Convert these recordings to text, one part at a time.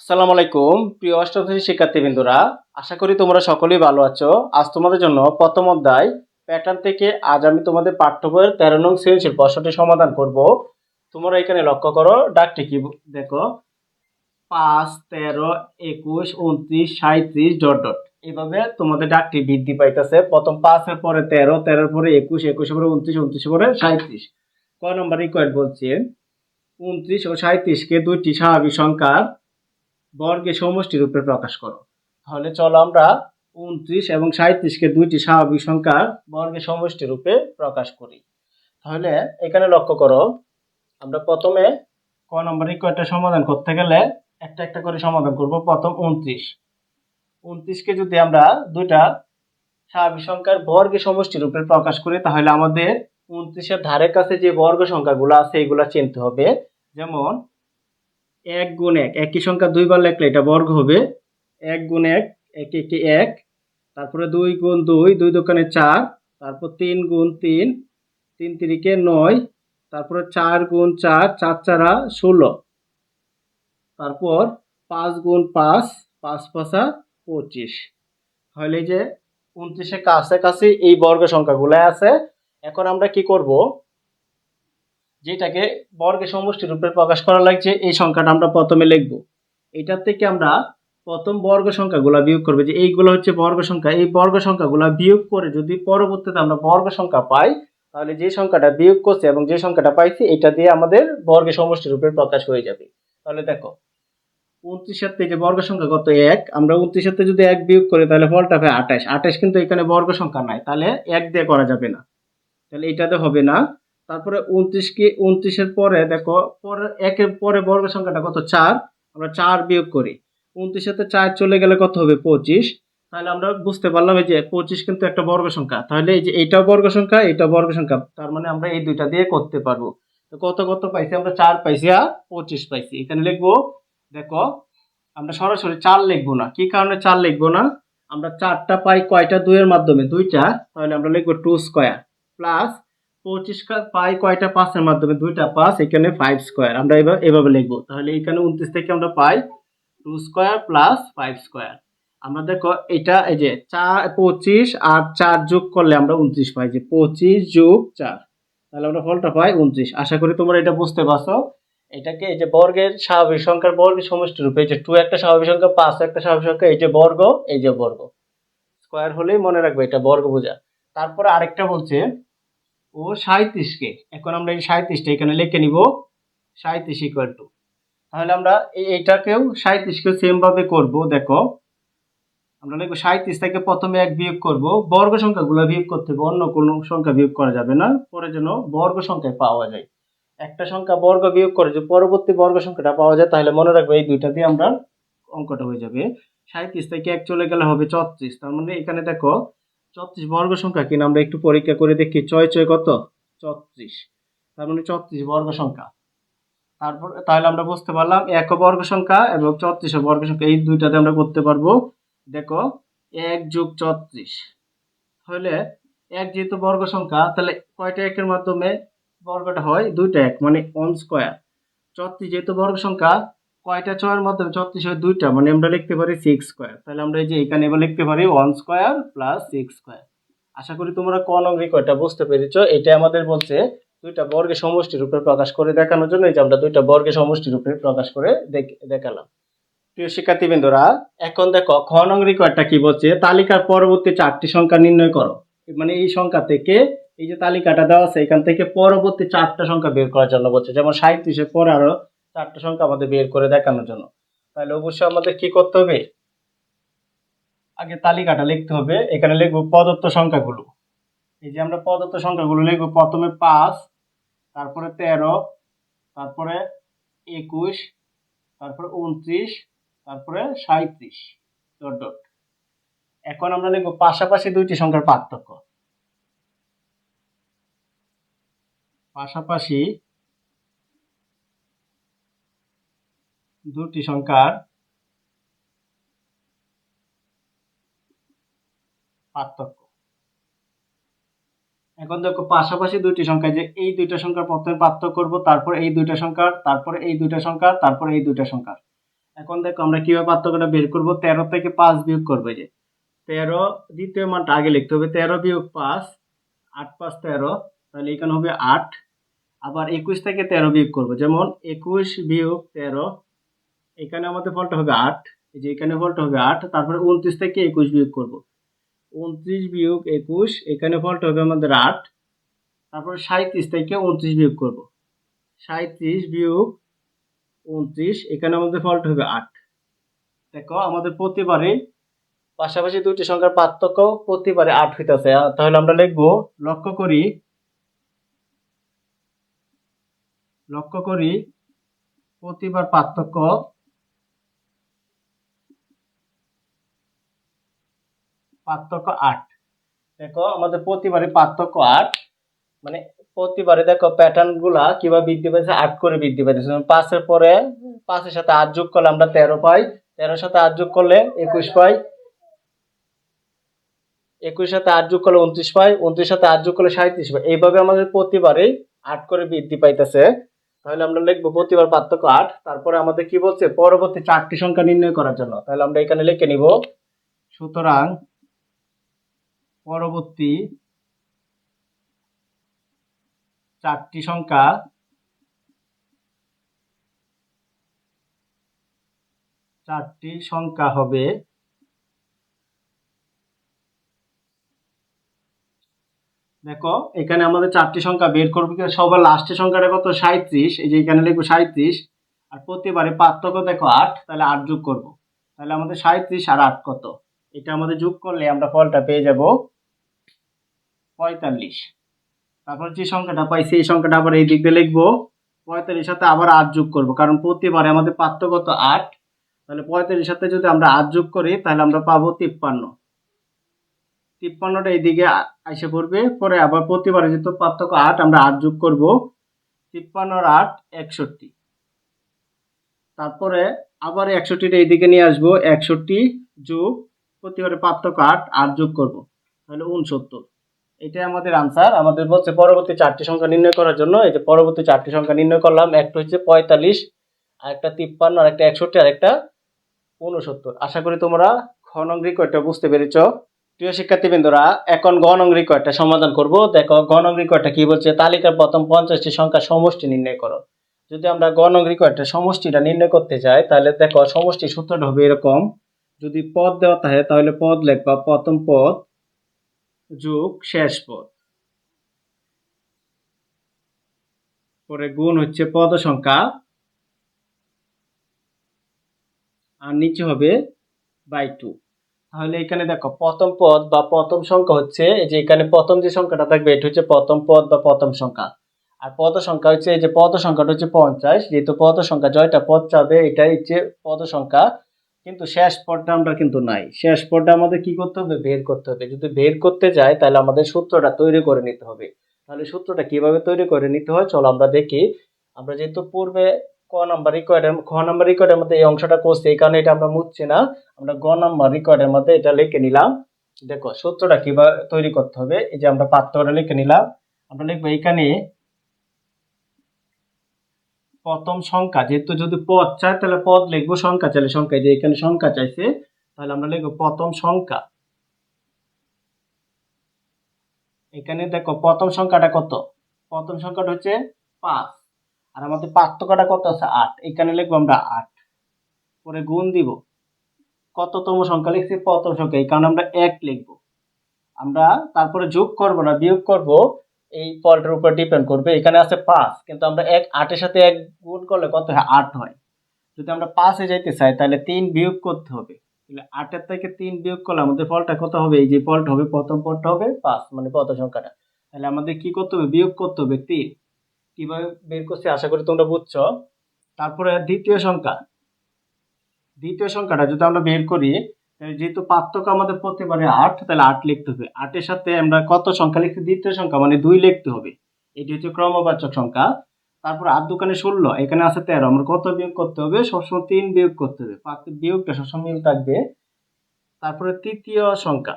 আসসালামু আলাইকুম, প্রিয় অষ্টম শ্রেণির শিক্ষার্থীবৃন্দরা। আশা করি তোমরা সকলেই ভালো আছো। আজ তোমাদের জন্য প্রথম অধ্যায়, প্যাটার্ন থেকে আজ আমি তোমাদের পাঠ্য বইয়ের তেরো নং সৃজনশীল প্রশ্নটি সমাধান করব। তোমরা এখানে লক্ষ্য করো, ডাকটি কি দেখো? পাঁচ, তেরো, একুশ, উনত্রিশ সাঁত্রিশ ডট ডট। এইভাবে তোমাদের ডাকটি বৃদ্ধি পাইতেছে। প্রথম পাঁচের পরে তেরো, তেরোর পরে একুশ, একুশের পরে উনত্রিশ, উনত্রিশের পরে সাঁত্রিশ ক নম্বর ইকুয়াল বলছে, উনত্রিশ ও সাঁত্রিশকে দুইটি স্বাভাবিক সংখ্যার বর্গের সমষ্টি রূপে প্রকাশ করো। তাহলে চলো আমরা উনত্রিশ এবং সাঁত্রিশকে দুইটি স্বাভাবিক সংখ্যার বর্গের সমষ্টি রূপে প্রকাশ করি। তাহলে এখানে লক্ষ্য করো, আমরা প্রথমে ক নম্বর ইকুয়েটটা সমাধান করতে গেলে একটা একটা করে সমাধান করব। প্রথম উনত্রিশ উনত্রিশকে যদি আমরা দুইটা স্বাভাবিক সংখ্যার বর্গের সমষ্টি রূপে প্রকাশ করি, তাহলে আমাদের উনত্রিশের ধারের কাছে যে বর্গ সংখ্যাগুলো আছে, এগুলো চিনতে হবে। যেমন এক গুণ এক, একই সংখ্যা দুইবার লেখলে এটা বর্গ হবে। এক গুণ এক এক একে এক। তারপরে দুই গুণ দুই দুই দোকানে চার। তারপর তিন গুণ তিন তিন তিরিকে নয়। তারপরে চার গুণ চার চার চারা ষোলো। তারপর পাঁচ গুণ পাঁচ পাঁচ পাঁচা পঁচিশ। এই যে উনত্রিশের কাছাকাছি এই বর্গ সংখ্যাগুলো আছে। এখন আমরা কি করব? যেটাকে বর্গের সমষ্টি রূপে প্রকাশ করা লাগছে, এই সংখ্যাটা আমরা প্রথমে লিখব। এটার থেকে আমরা প্রথম বর্গ সংখ্যাগুলো বিয়োগ করবে। যে এইগুলো হচ্ছে বর্গ সংখ্যা, এই বর্গ সংখ্যাগুলো বিয়োগ করে যদি পরবর্তীতে আমরা বর্গ সংখ্যা পাই, তাহলে যে সংখ্যাটা বিয়োগ করছে এবং যে সংখ্যাটা পাইছি, এটা দিয়ে আমাদের বর্গের সমষ্টি রূপে প্রকাশ হয়ে যাবে। তাহলে দেখো, উনত্রিশের থেকে বর্গ সংখ্যা কত? এক। আমরা উনত্রিশের থেকে যদি এক বিয়োগ করি, তাহলে ফলটা হয় আঠাশ। আঠাশ কিন্তু এখানে বর্গ সংখ্যা নাই, তাহলে এক দিয়ে করা যাবে না। তাহলে এটাতে হবে না তারপরে উনত্রিশকে উনত্রিশের পরে দেখো, পরে, একের পরে বর্গ সংখ্যাটা কত? চার। আমরা চার বিয়োগ করি। উনত্রিশেতে চার চলে গেলে কত হবে? পঁচিশ। তাহলে আমরা বুঝতে পারলাম যে পঁচিশ কিন্তু একটা বর্গ সংখ্যা। তাহলে এই যে এইটাও বর্গ সংখ্যা, এইটাও বর্গ সংখ্যা। তার মানে আমরা এই দুইটা দিয়ে করতে পারব। তো কত কত পাইছি আমরা? চার পাইছি, আর পঁচিশ পাইছি। এখানে লিখব, দেখো, আমরা সরাসরি চার লিখব না। কি কারণে চার লিখব না? আমরা চারটা পাই কয়টা? দুইয়ের মাধ্যমে, দুইটা। তাহলে আমরা লিখব টু স্কোয়ার প্লাস পঁচিশ পাই কয়টা পাঁচের মাধ্যমে? দুইটা পাঁচ, এখানে ফাইভ স্কোয়ার আমরা এবার, এভাবে লিখব। তাহলে এখানে উনত্রিশ থেকে আমরা পাই two square plus five square আমরা দেখো, এটা এই যে চার, পঁচিশ আর চার যোগ করলে আমরা উনত্রিশ পাই। যে পঁচিশ যোগ চার। তাহলে আমরা ফলটা পাই উনত্রিশ। আশা করি তোমরা এটা বুঝতে পারছ। এটাকে এই যে বর্গের স্বাভাবিক সংখ্যার বর্গের সমষ্টি রূপে যে টু একটা স্বাভাবিক সংখ্যা, পাঁচ একটা স্বাভাবিক সংখ্যা, এই যে বর্গ, এই যে বর্গ। স্কোয়ার হলেই মনে রাখবে এটা বর্গ বোঝা। তারপরে আরেকটা বলছে ও সাঁত্রিশকে এখন আমরা এই সাঁত্রিশটা এখানে লিখে নিব। সাঁত্রিশ ইকুয়াল টু তাহলে আমরা এই এইটাকেও সাঁত্রিশকেও সেম ভাবে করব, দেখো। আমরা লিখব সাঁত্রিশ থেকে প্রথমে এক বিয়োগ করব। বর্গ সংখ্যাগুলো বিয়োগ করতে হবে, অন্য কোনো সংখ্যা বিয়োগ করা যাবে না। পরে যেন বর্গ সংখ্যায় পাওয়া যায়। একটা সংখ্যা বর্গ বিয়োগ করে যে পরবর্তী বর্গ সংখ্যাটা পাওয়া যায়, তাহলে মনে রাখব এই দুইটা দিয়ে আমরা অঙ্কটা হয়ে যাবে। সাঁত্রিশ থেকে এক চলে গেলে হবে চত্রিশ তার মানে এখানে দেখো চত্রিশ বর্গ সংখ্যা কিনা আমরা একটু পরীক্ষা করে দেখি, ছয় ছয় কত? চত্রিশ। তার মানে চত্রিশ বর্গ সংখ্যা। তারপর, তাহলে আমরা বুঝতে পারলাম এক বর্গ সংখ্যা এবং চত্রিশ বর্গ সংখ্যা, এই দুইটাতে আমরা করতে পারব, দেখো, এক যোগ চত্রিশ। তাহলে, এক যেহেতু বর্গ সংখ্যা, তাহলে কয়টা একের মাধ্যমে বর্গটা হয়? দুইটা এক মানে ওয়ান স্কোয়ার। চত্রিশ যেহেতু বর্গ সংখ্যা কয়টা ছয়ের মাধ্যমে? চত্রিশ হয় দুইটা মানে আমরা লিখতে পারি সিক্স স্কোয়ার তাহলে আমরা এই যে এখানে এবার লিখতে পারি one square plus six square আশা করি তোমরা কোন অঙ্গে কয়টা বুঝতে পেরেছ। এটা আমাদের বলছে, দুইটা বর্গের সমষ্টি রূপে প্রকাশ করে দেখানোর জন্য এই যে আমরা দুইটা বর্গের সমষ্টি রূপে প্রকাশ করে দেখ- দেখালাম। প্রিয় শিক্ষার্থীবৃন্দরা, এখন দেখো খ নং রিকোয়ারটা কি বলছে? তালিকার পরবর্তী চারটি সংখ্যা নির্ণয় করো। মানে এই সংখ্যা থেকে এই যে তালিকাটা দেওয়া আছে, এখান থেকে পরবর্তী চারটা সংখ্যা বের করার জন্য বলছে। যেমন সাঁত্রিশের পর আরও চারটা সংখ্যা আমাদের বের করে দেখানোর জন্য। তাহলে অবশ্যই আমাদের কি করতে হবে? আগে তালিকাটা লিখতে হবে। এখানে লিখব প্রদত্ত সংখ্যাগুলো। এই যে আমরা প্রদত্ত সংখ্যাগুলো লিখব, প্রথমে পাঁচ, তারপরে তেরো, তারপরে একুশ, তারপরে উনত্রিশ, তারপরে সাঁত্রিশ ডট ডট। এখন আমরা লিখব পাশাপাশি দুইটি সংখ্যার পার্থক্য। পাশাপাশি দুটি সংখ্যার পার্থক্য। এখন দেখো পাশাপাশি দুইটি সংখ্যা যে এই দুইটা সংখ্যার প্রথমে পার্থক্য করব, তারপর এই দুইটা সংখ্যার, তারপরে এই দুইটা সংখ্যা তারপরে এই দুইটা সংখ্যার। এখন দেখো আমরা কীভাবে পার্থক্যটা বের করব? তেরো থেকে পাঁচ বিয়োগ করবে যে। তেরো, দ্বিতীয় মানটা আগে লিখতে হবে। তেরো বিয়োগ পাঁচ, আট পাঁচ তেরো, তাহলে এখানে হবে আট। আবার একুশ থেকে তেরো বিয়োগ করব। যেমন একুশ বিয়োগ তেরো এখানে আমাদের ফলটা হবে আট। এই যে এখানে ফলটা হবে আট, তারপরে উনত্রিশ থেকে একুশ বিয়োগ করব। উনত্রিশ বিয়োগ একুশ, এখানে ফলটা হবে আমাদের আট। তারপরে সাঁত্রিশ থেকে উনত্রিশ বিয়োগ করব। সাঁত্রিশ বিয়োগ উনত্রিশ, এখানে আমাদের ফলটা হবে আট। দেখো, আমাদের প্রতিবারে পাশাপাশি দুটি সংখ্যার পার্থক্য প্রতিবারে আট হইতেছে। তাহলে আমরা লিখব, লক্ষ্য করি লক্ষ্য করি প্রতিবার পার্থক্য পার্থক্য আট। দেখো, আমাদের প্রতিবারে পার্থক্য আট। মানে প্রতিবারে দেখো প্যাটার্নগুলা কীভাবে বৃদ্ধি পাইছে, আট করে বৃদ্ধি যেমন পাঁচের পরে পাঁচের সাথে আট যোগ করলে আমরা তেরো পাই। তেরোর সাথে আট যোগ করলে একুশ পাই। একুশ সাথে আট যোগ করলে উনত্রিশ পাই। উনত্রিশ সাথে আট যোগ করলে সাঁত্রিশ পাই। এইভাবে আমাদের প্রতিবারে আট করে বৃদ্ধি পাইতেছে। তাহলে আমরা লিখব প্রতিবার পার্থক্য আট। তারপরে আমাদের কি বলছে? পরবর্তী চারটি সংখ্যা নির্ণয় করার জন্য। তাহলে আমরা এখানে লিখে নিব। সুতরাং পরবর্তী চারটি সংখ্যা চারটি সংখ্যা হবে দেখো, এখানে আমাদের চারটি সংখ্যা বের করব সবার লাস্টের সংখ্যাটা কত? সাঁত্রিশ এই যে এখানে লিখব সাঁত্রিশ আর প্রতিবারে পার্থক্য দেখো আট, তাহলে আট যোগ করব। তাহলে আমাদের সাঁত্রিশ আর আট কত? এটা আমাদের যোগ করলে আমরা ফলটা পেয়ে যাব পঁয়তাল্লিশ। তারপর যে সংখ্যাটা পাই, সেই সংখ্যাটা আবার এই দিক দিয়ে লিখব। পঁয়তাল্লিশ সাথে আবার আট যোগ করব, কারণ প্রতিবারে আমাদের পার্থক্য তো আট। তাহলে পঁয়তাল্লিশ সাথে যদি আমরা আট যোগ করি, তাহলে আমরা পাবো তিপ্পান্ন। তিপ্পান্নটা এইদিকে এসে পড়বে, পরে আবার প্রতিবারে যেহেতু পার্থক্য আট, আমরা আট যোগ করব। তিপ্পান্ন আর আট, একষট্টি। তারপরে আবার একষট্টিটা এইদিকে নিয়ে আসব, একষট্টি যোগ, প্রতিবারে পার্থক্য আট আট যোগ করব। তাহলে উনসত্তর। এটাই আমাদের আনসার আমাদের বলছে পরবর্তী চারটি সংখ্যা নির্ণয় করার জন্য এই যে পরবর্তী চারটি সংখ্যা নির্ণয় করলাম, একটা হচ্ছে পঁয়তাল্লিশ, আর একটা তিপ্পান্ন, আর একটা একষট্টি, আর একটা উনসত্তর আশা করি তোমরা খ নং রিকোয়েডটা বুঝতে পেরেছ। প্রিয় শিক্ষার্থীবৃন্দরা, এখন গ নং রিকোয়েডটা সমাধান করব। দেখো গ নং রিকোয়েডটা কি বলছে? তালিকার প্রথম পঞ্চাশটি সংখ্যা সমষ্টি নির্ণয় করো। যদি আমরা গ নং রিকোয়েডটা সমষ্টিটা নির্ণয় করতে চাই তাহলে দেখো সমষ্টি সূত্রটা হবে এরকম। যদি পদ দেওয়া থাকে, তাহলে পদ লিখবা। প্রথম পদ যোগ শেষ পদ। পরে গুণ হচ্ছে পদ সংখ্যা। আর নিচে হবে বাই টু। তাহলে এখানে দেখো, প্রথম পদ বা প্রথম সংখ্যা হচ্ছে যে এখানে প্রথম যে সংখ্যাটা থাকবে, এটা হচ্ছে প্রথম পদ বা প্রথম সংখ্যা। আর পদ সংখ্যা হচ্ছে এই যে পদ সংখ্যাটা হচ্ছে পঞ্চাশ, যেহেতু পদ সংখ্যা জয়টা পদ চাবে, এটাই হচ্ছে পদ সংখ্যা। কিন্তু শেষ পদটা আমরা কিন্তু নাই। শেষ পদটা আমাদের কি করতে হবে? বের করতে হবে। যদি বের করতে যাই তাহলে আমাদের সূত্রটা তৈরি করে নিতে হবে। তাহলে সূত্রটা কীভাবে তৈরি করে নিতে হয়? চলো আমরা দেখি। আমরা যেহেতু পূর্বে ক নাম্বার রিকোয়ার্ডের খ নাম্বার রিকোয়ার্ডের মধ্যে এই অংশটা করছি, এই কারণে এটা আমরা মুছছি না। আমরা গ নাম্বার রিকোয়ার্ডের মধ্যে এটা লিখে নিলাম। দেখো, সূত্রটা কীভাবে তৈরি করতে হবে? এই যে আমরা পাত্রটা লিখে নিলাম। আমরা লিখব এখানে প্রথম সংখ্যা, যেহেতু যদি পদ চাই, তাহলে পদ লিখব সংখ্যা, চাইলে সংখ্যা যে এখানে সংখ্যা চাইছে, তাহলে আমরা লিখব প্রথম সংখ্যা। এখানে দেখো, প্রথম সংখ্যাটা কত? প্রথম সংখ্যাটা হচ্ছে পাঁচ। আর আমাদের পার্থক্যটা কত আছে? আট। এখানে লিখব আমরা আট। পরে গুণ দিব। কততম সংখ্যা লিখছি? প্রথম সংখ্যা। এই কারণে আমরা এক লিখব। আমরা তারপরে যোগ করব না, বিয়োগ করব এই ফলটার উপর ডিপেন্ড করবে। এখানে আছে পাঁচ, কিন্তু আমরা এক, আটের সাথে এক গুণ করলে কত হয়? আট হয়। যদি আমরা পাঁচে যাইতে চাই, তাহলে তিন বিয়োগ করতে হবে। তাহলে আটের থেকে তিন বিয়োগ করলে আমাদের ফলটা কত হবে? এই যে ফলটা হবে, প্রথম ফলটা হবে পাঁচ মানে প্রথম সংখ্যাটা। তাহলে আমাদের কি করতে হবে? বিয়োগ করতে হবে তিন। কীভাবে বের করছি? আশা করি তোমরা বুঝছ। তারপরে দ্বিতীয় সংখ্যা। দ্বিতীয় সংখ্যাটা যদি আমরা বের করি যেহেতু পার্থক্য আমাদের প্রতিবারে আট, তাহলে আট লিখতে হবে। আটের সাথে আমরা কত সংখ্যা লিখতে দ্বিতীয় সংখ্যা মানে দুই লিখতে হবে। এটি হচ্ছে ক্রমবাচক সংখ্যা। তারপর আট দোকানে ষোলো, এখানে আছে তেরো। আমরা কত বিয়োগ করতে হবে? সবসময় তিন বিয়োগ করতে হবে। পাঁচ বিয়োগটা সবসময় মিল থাকবে। তারপরে তৃতীয় সংখ্যা।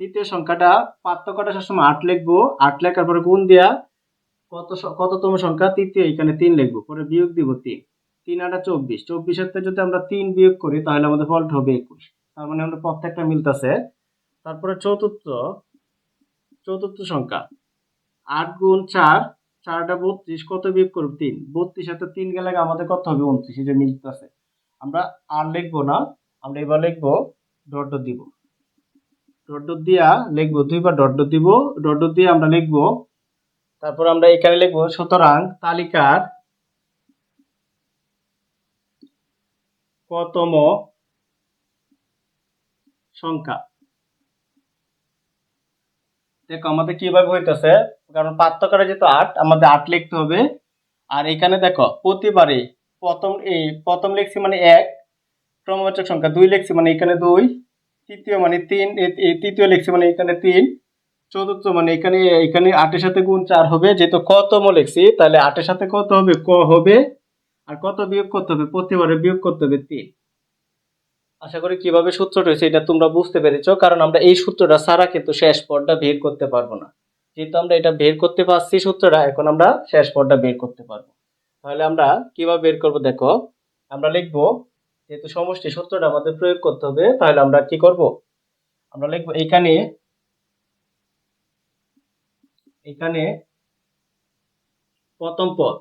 তৃতীয় সংখ্যাটা, পার্থক্যটা সবসময় আট লিখব। আট লেখার পরে গুণ দিয়া কত কততম সংখ্যা? তৃতীয়, এখানে তিন লিখব। পরে বিয়োগ দিব তিন। তিন আটা চব্বিশ। চব্বিশের থেকে যদি আমরা তিন বিয়োগ করি, তাহলে আমাদের ফলটা হবে একুশ। তার মানে আমরা প্রত্যেকটা মিলতেছে। তারপরে চতুর্থ চতুর্থ সংখ্যা। আট গুণ চার, চারটা বত্রিশ, কত বিয়োগ করব? তিন। বত্রিশ সাথে তিন গেলে আমাদের কত হবে? উনত্রিশ, এই যে মিলতেছে। আমরা আর লিখব না, আমরা এবার লিখব ডট দিব। ডট দিয়া লিখব, দুইবার ডট দিব। ডট দিয়ে আমরা লিখব, তারপর আমরা এখানে লিখব, সুতরাং তালিকার কতম সংখ্যা। দেখো, আমাদের কীভাবে হইতেছে? কারণ পার্থক্যটা যেহেতু আট, আমাদের আট লিখতে হবে। আর এখানে দেখো, প্রতিবারে প্রথম এই প্রথম লিখছি মানে এক, ক্রমবাচক সংখ্যা দুই লিখছি মানে এখানে দুই, তৃতীয় মানে তিন তৃতীয় লিখছি মানে এখানে তিন, চতুর্থ মানে এখানে এখানে আটের সাথে গুণ চার হবে, যেহেতু কতম লিখছি, তাহলে আটের সাথে কত হবে? ক হবে? আর কত বিয়োগ করতে হবে? প্রতিবারে বিয়োগ করতে হবে তিন। আশা করি কীভাবে সূত্রটা হয়েছে এটা তোমরা বুঝতে পেরেছ, কারণ আমরা এই সূত্রটা ছাড়া কিন্তু শেষ পদটা বের করতে পারব না। যেহেতু আমরা এটা বের করতে পারছি সূত্রটা, এখন আমরা শেষ পদটা বের করতে পারব। তাহলে আমরা কীভাবে বের করব দেখো, আমরা লিখব, যেহেতু সমষ্টি সূত্রটা আমাদের প্রয়োগ করতে হবে, তাহলে আমরা কি করব? আমরা লিখব এখানে এখানে প্রথম পদ।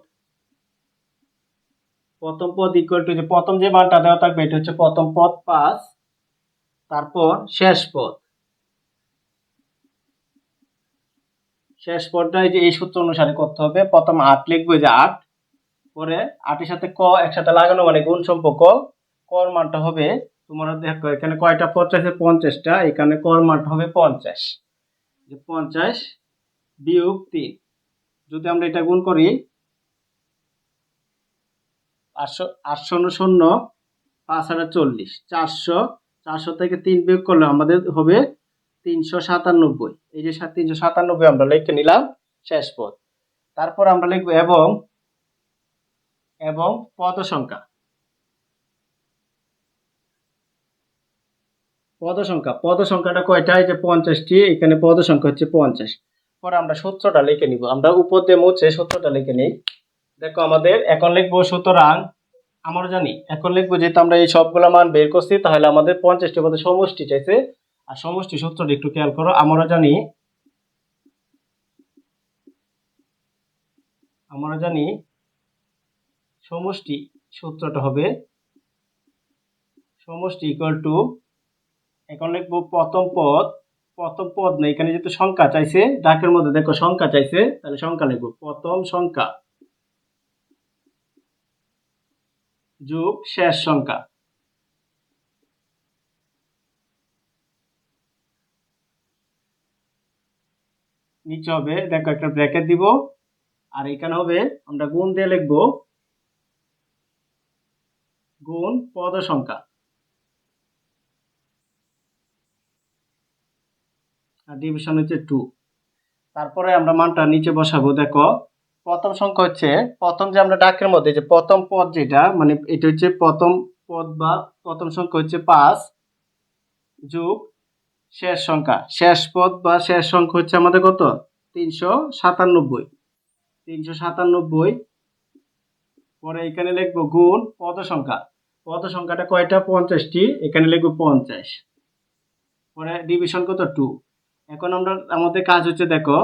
প্রথম পদ ইকুয়াল টু যে প্রথম যে মানটা দেওয়া থাকবে, এটা হচ্ছে প্রথম পদ পাঁচ, তারপর শেষ পদ। শেষ পদটা এই যে এই সূত্র অনুসারে করতে হবে। প্রথম আট লিখব যে আট, পরে আটের সাথে ক একসাথে লাগানো মানে গুণ সম্পর্ক, কর মানটা হবে, তোমরা দেখো এখানে কয়টা পঞ্চাশের পঞ্চাশটা, এখানে কর মানটা হবে পঞ্চাশ। যে পঞ্চাশ বিয়োগ তিন। যদি আমরা এটা গুণ করি আটশো আটশো শূন্য, পাঁচ হাজার চল্লিশ। চারশো চারশো থেকে তিন বিয়োগ করলে আমাদের হবে তিনশো সাতানব্বই। এই যে তিনশো সাতানব্বই আমরা লিখে নিলাম, শেষ পদ। তারপর আমরা লিখব এবং এবং পদ সংখ্যা পদ সংখ্যা পদ সংখ্যাটা কয়টা? এই যে পঞ্চাশটি, এখানে পদ সংখ্যা হচ্ছে পঞ্চাশ। পরে আমরা সূত্রটা লিখে নিব। আমরা উপর দিয়ে মুছে সূত্রটা লিখে নিই। দেখো আমাদের এখন লিখব সুতরাং, আমরা জানি, এখন লিখব যেহেতু আমরা এই সবগুলো মান বের করছি, তাহলে আমাদের পঞ্চাশটি পদে সমষ্টি চাইছে। আর সমষ্টি সূত্রটা একটু খেয়াল করো, আমরা জানি আমরা জানি সমষ্টি সূত্রটা হবে, সমষ্টি ইকুয়াল টু এখন লিখব প্রথম পদ প্রথম পদ না, এখানে যেহেতু সংখ্যা চাইছে, ডাকের মধ্যে দেখো সংখ্যা চাইছে, তাহলে সংখ্যা লিখব, প্রথম সংখ্যা। যোগ শেষ সংখ্যা। নিচে হবে, দেখো একটা ব্র্যাকেট দিব, আর এখানে হবে, আমরা গুণ দিয়ে লিখব গুণ পদ সংখ্যা। আর ডিভিশন হচ্ছে টু তারপরে আমরা মানটা নিচে বসাবো, দেখো। প্রথম সংখ্যা হচ্ছে, প্রথম যে আমরা ডাকের মধ্যে যে প্রথম পদ যেটা মানে এটা হচ্ছে প্রথম পদ বা প্রথম সংখ্যা হচ্ছে পাঁচ যোগ শেষ সংখ্যা। শেষ পদ বা শেষ সংখ্যা হচ্ছে আমাদের কত? তিনশো সাতানব্বই। তিনশো সাতানব্বই, পরে এখানে লিখব গুণ পদ সংখ্যা। পদ সংখ্যাটা কয়টা? পঞ্চাশটি, এখানে লিখব পঞ্চাশ। পরে ডিভিশন কত? টু এখন আমরা, আমাদের কাজ হচ্ছে দেখো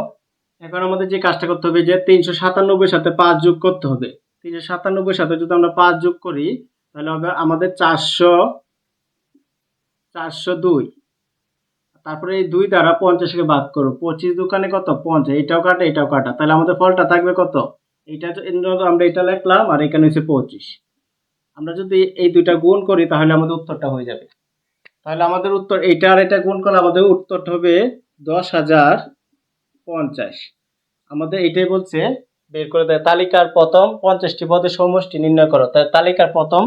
এখন আমাদের যে কাজটা করতে হবে যে তিনশো সাতানব্বই সাথে পাঁচ যোগ করতে হবে। তিনশো সাতানব্বই সাথে যদি আমরা পাঁচ যোগ করি, তাহলে হবে আমাদের চারশো চারশো দুই। তারপরে এই দুই দ্বারা পঞ্চাশকে ভাগ করো। পঁচিশ দোকানে কত? পঞ্চাশ। এটাও কাটা এটাও কাটা। তাহলে আমাদের ফলটা থাকবে কত? এর আমরা এটা লিখলাম আর এখানে হচ্ছে পঁচিশ। আমরা যদি এই দুইটা গুণ করি, তাহলে আমাদের উত্তরটা হয়ে যাবে। তাহলে আমাদের উত্তর, এইটা আর এটা গুণ করলে আমাদের উত্তরটা হবে দশ হাজার পঞ্চাশ। আমাদের এটাই বলছে, বের করে দেয় তালিকার প্রথম পঞ্চাশটি পদের সমষ্টি নির্ণয় করো। তাই তালিকার প্রথম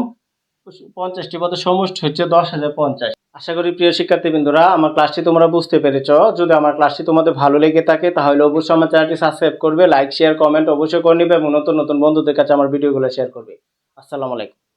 পঞ্চাশটি পদের সমষ্টি হচ্ছে দশ হাজার পঞ্চাশ। আশা করি প্রিয় শিক্ষার্থীবৃন্দরা, আমার ক্লাসটি তোমরা বুঝতে পেরেছ। যদি আমার ক্লাসটি তোমাদের ভালো লেগে থাকে, তাহলে অবশ্যই আমার চ্যানেলটি সাবস্ক্রাইব করবে লাইক শেয়ার কমেন্ট অবশ্যই করে নিবে এবং নতুন নতুন বন্ধুদের কাছে আমার ভিডিওগুলো শেয়ার করবে। আসসালামু আলাইকুম।